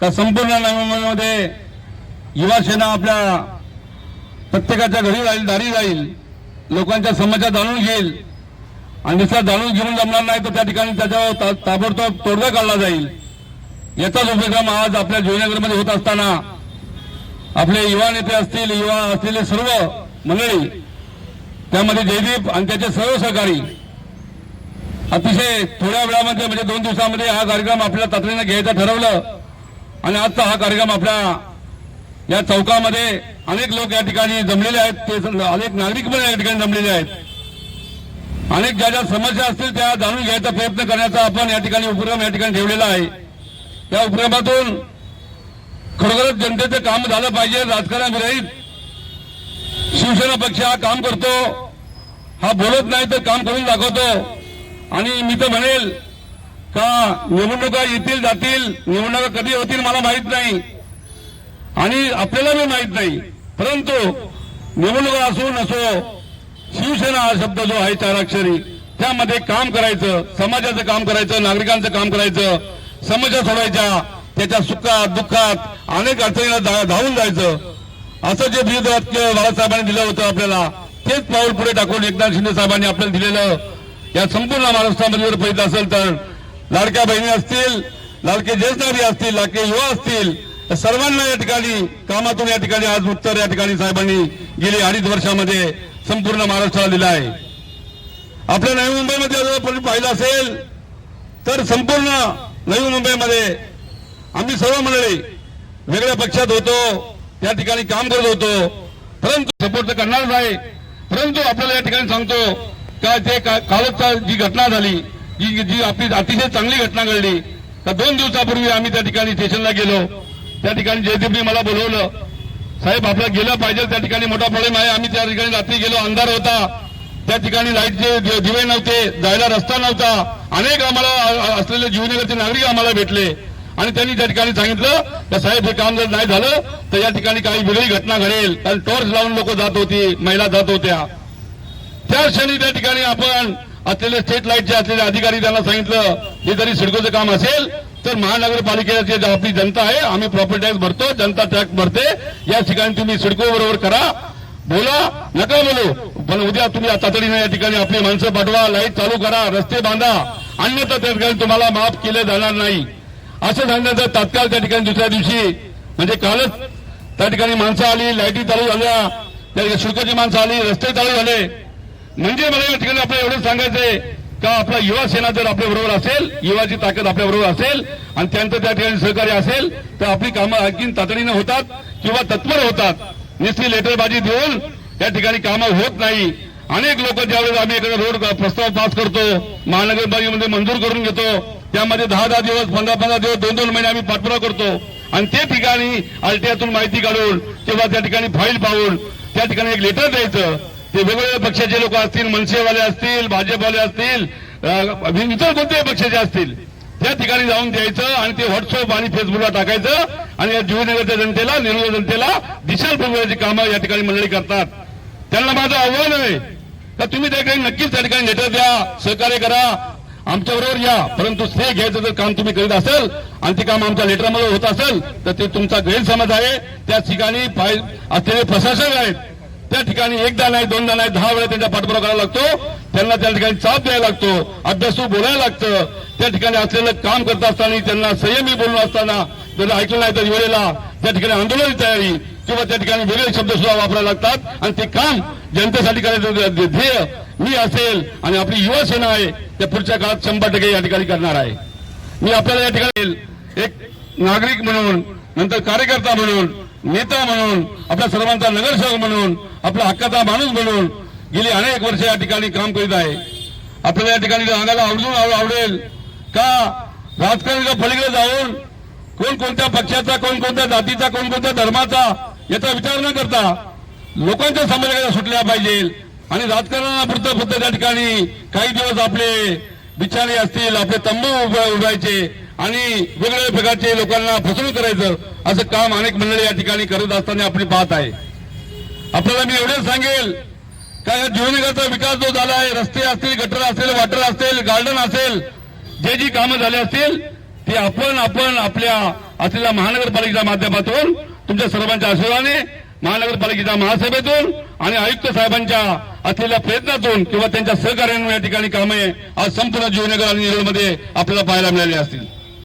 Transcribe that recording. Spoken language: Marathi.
त्या संपूर्ण नव्यामध्ये युवा सेना आपल्या प्रत्येकाच्या घरी जाईल दारी जाईल लोकांच्या समस्या जाणून घेईल आणि नुसता जाणून घेऊन जमणार नाही तर त्या ठिकाणी त्याच्यावर ता- ताबडतोब तोडगा काढला जाईल. याचाच उपक्रम आज आपल्या जुनेनगरमध्ये होत असताना आपले युवा नेते असतील युवा असलेले सर्व मंडळी त्यामध्ये जयदीप आणि त्याचे सर्व सहकारी अतिशय थोड्या वेळामध्ये म्हणजे दोन दिवसामध्ये हा कार्यक्रम आपल्याला तातडीनं घ्यायचा ठरवलं. आणि आजचा हा कार्यक्रम आपल्या या चौकामध्ये अनेक लोक या ठिकाणी जमलेले आहेत. ते अनेक नागरिक पण या ठिकाणी जमलेले आहेत. अनेक ज्या ज्या समस्या असतील त्या जाणून घ्यायचा प्रयत्न करण्याचा आपण या ठिकाणी उपक्रम या ठिकाणी ठेवलेला आहे. या उपक्रमातून खरोखरच जनतेचं काम झालं पाहिजे. राजकारणाविरहित शिवसेना पक्ष हा काम करतो. हा बोलत नाही तर काम करून दाखवतो. आणि मी तर म्हणेल का निवडणुका येतील जातील निवडणुका कधी होतील मला माहीत नाही. आणि आपल्याला बी माहीत नाही. परंतु निवडणुका असो नसो शिवसेना हा शब्द जो आहे चाराक्षरी त्यामध्ये काम करायचं समाजाचं काम करायचं नागरिकांचं काम करायचं समस्या सोडायच्या त्याच्या सुखात दुःखात अनेक अडचणीला धा- धावून जायचं. असं जे ब्रीद वाक्य बाळासाहेबांनी दिलं होतं आपल्याला तेच पाऊल पुढे टाकून एकनाथ शिंदे साहेबांनी आपल्याला दिलेलं. या संपूर्ण महाराष्ट्रामध्ये जर पाहिजे असेल तर लाडक्या बहिणी असतील लाडके ज्येष्ठ असतील लाडके युवा असतील सर्वांना या ठिकाणी कामातून या ठिकाणी आज उत्तर या ठिकाणी साहेबांनी गेली अडीच वर्षामध्ये संपूर्ण महाराष्ट्राला दिला आहे. आपल्या नवी मुंबईमध्ये जर पाहिलं असेल तर संपूर्ण नवी मुंबईमध्ये आम्ही सर्व मंडळी वेगळ्या पक्षात होतो त्या ठिकाणी काम करत होतो. परंतु सपोर्ट तर करणारच आहे. परंतु आपल्याला या ठिकाणी सांगतो का ते का- कालच जी घटना झाली जी जी आपली अतिशय चांगली घटना घडली. तर दोन दिवसापूर्वी आम्ही त्या ठिकाणी स्टेशनला गेलो. त्या ठिकाणी जयदीपने मला बोलवलं साहेब आपल्याला गेलं पाहिजे त्या ठिकाणी मोठा प्रॉब्लेम आहे. आम्ही त्या ठिकाणी रात्री गेलो अंधार होता. त्या ठिकाणी लाईटचे दिवे नव्हते जायला रस्ता नव्हता. अनेक आम्हाला असलेले जीवनगरचे नागरिक आम्हाला भेटले. आणि त्यांनी त्या ठिकाणी सांगितलं तर साहेब हे काम जर नाही झालं तर या ठिकाणी काही वेगळी घटना घडेल. कारण टॉर्च लावून लोक जात होती महिला जात होत्या. त्या क्षणी त्या ठिकाणी आपण असलेले स्टेट लाईटचे असलेले अधिकारी त्यांना सांगितलं हे जरी सिडकोचं काम असेल तर महानगरपालिकेची जी आपली जनता आहे आम्ही प्रॉपर्टी टॅक्स भरतो जनता टॅक्स भरते. या ठिकाणी तुम्ही सिडको बरोबर करा. बोला नका बोलू. पण उद्या तुम्ही तातडीने या ठिकाणी आपली माणसं पाठवा लाइट चालू करा रस्ते बांधा. अन्यथा त्या ठिकाणी तुम्हाला माफ केले जाणार नाही. असं सांगण्याचं तात्काळ त्या ठिकाणी दुसऱ्या दिवशी म्हणजे कालच त्या ठिकाणी माणसं आली लाईटी चालू झाल्या. त्या ठिकाणी शुल्काची माणसं आली रस्ते चालू झाले. म्हणजे मला या ठिकाणी आपल्याला एवढं सांगायचंय का आपला युवा सेना जर आपल्या बरोबर असेल युवाची ताकद आपल्या बरोबर असेल आणि त्यांचं त्या ठिकाणी सहकार्य असेल तर आपली कामं आणखी तातडीनं होतात किंवा तत्पर होतात. नुसती लेटरबाजी देऊन त्या ठिकाणी कामं होत नाही. अनेक लोक ज्यावेळेस आम्ही एखादा रोड प्रस्ताव पास करतो महानगरपालिकेमध्ये मंजूर करून घेतो त्यामध्ये दहा दहा दिवस पंधरा पंधरा दिवस दोन दोन महिने आम्ही पाठपुरावा करतो. आणि ते ठिकाणी आलट्यातून माहिती काढून किंवा त्या ठिकाणी फाईल पाहून त्या ठिकाणी एक लेटर द्यायचं. ते वेगवेगळ्या पक्षाचे लोक असतील मनसेवाले असतील भाजपवाले असतील इतर कोणत्याही पक्षाचे असतील त्या ठिकाणी जाऊन द्यायचं आणि ते व्हॉट्सअप आणि फेसबुकला टाकायचं आणि या जुवेनगरच्या जनतेला निर्मळ जनतेला दिशाल फुगवण्याची कामं या ठिकाणी मंडळी करतात. त्यांना माझं आव्हान आहे. तर तुम्ही त्या ठिकाणी नक्कीच त्या ठिकाणी लेटर द्या सहकार्य करा आमच्या बरोबर या. परंतु स्टे घ्यायचं जर काम तुम्ही करीत असेल आणि ते काम आमच्या लेटरमध्ये होत असेल तर ते तुमचा गैरसमज आहे. त्या ठिकाणी असलेले प्रशासक आहेत. त्या ठिकाणी एकदा नाही दोनदा नाही दहा वेळा त्यांचा पाठपुरावा करावा लागतो. त्यांना त्या ठिकाणी चाप द्यायला लागतो. अभ्यासू बोलायला लागतं. त्या ठिकाणी असलेलं काम करत असताना त्यांना संयमी बोलून असताना जर ऐकलं नाही तर वेळेला त्या ठिकाणी आंदोलन तयारी किंवा त्या ठिकाणी वेगळे शब्द सुद्धा वापरायला लागतात. आणि ते काम जनतेसाठी करायचं ध्येय. मी असेल आणि आपली युवा सेना आहे त्या पुढच्या काळात शंभर टक्के या ठिकाणी करणार आहे. मी आपल्याला या ठिकाणी एक नागरिक म्हणून नंतर कार्यकर्ता म्हणून नेता म्हणून आपल्या सर्वांचा नगरसेवक म्हणून आपला हक्काचा माणूस म्हणून गेली अनेक वर्ष या ठिकाणी काम करीत आहे. आपल्याला या ठिकाणी सांगायला आवडून आवडेल. का राजकारणाच्या पलीकडे जाऊन कोण कोणत्या पक्षाचा कोण कोणत्या जातीचा कोण कोणत्या धर्माचा याचा विचार न करता लोकांच्या समाजाकडे सुटल्या पाहिजे आणि राजकारणापुरतं फक्त त्या ठिकाणी काही दिवस आपले बिचारे असतील आपले तंबू उभे- उभायचे आणि वेगवेगळ्या प्रकारचे लोकांना फसवणूक करायचं असं काम अनेक मंडळी या ठिकाणी करत असताना आपण पाहत आहे. आपल्याला मी एवढंच सांगेल का या जीवनगरचा विकास जो झाला आहे रस्ते असतील गटर असेल वॉटर असेल गार्डन असेल जे जी कामं झाली असतील ती आपण आपण आपल्या असलेल्या महानगरपालिकेच्या माध्यमातून तुमच्या सर्वांच्या आशीर्वादाने महानगरपालिकेच्या महासभेतून आणि आयुक्त साहेबांच्या असलेल्या प्रयत्नातून किंवा त्यांच्या सहकार्याने या ठिकाणी कामे आज संपूर्ण जीवनगर आणि निरोडमध्ये आपल्याला पाहायला मिळाली असतील.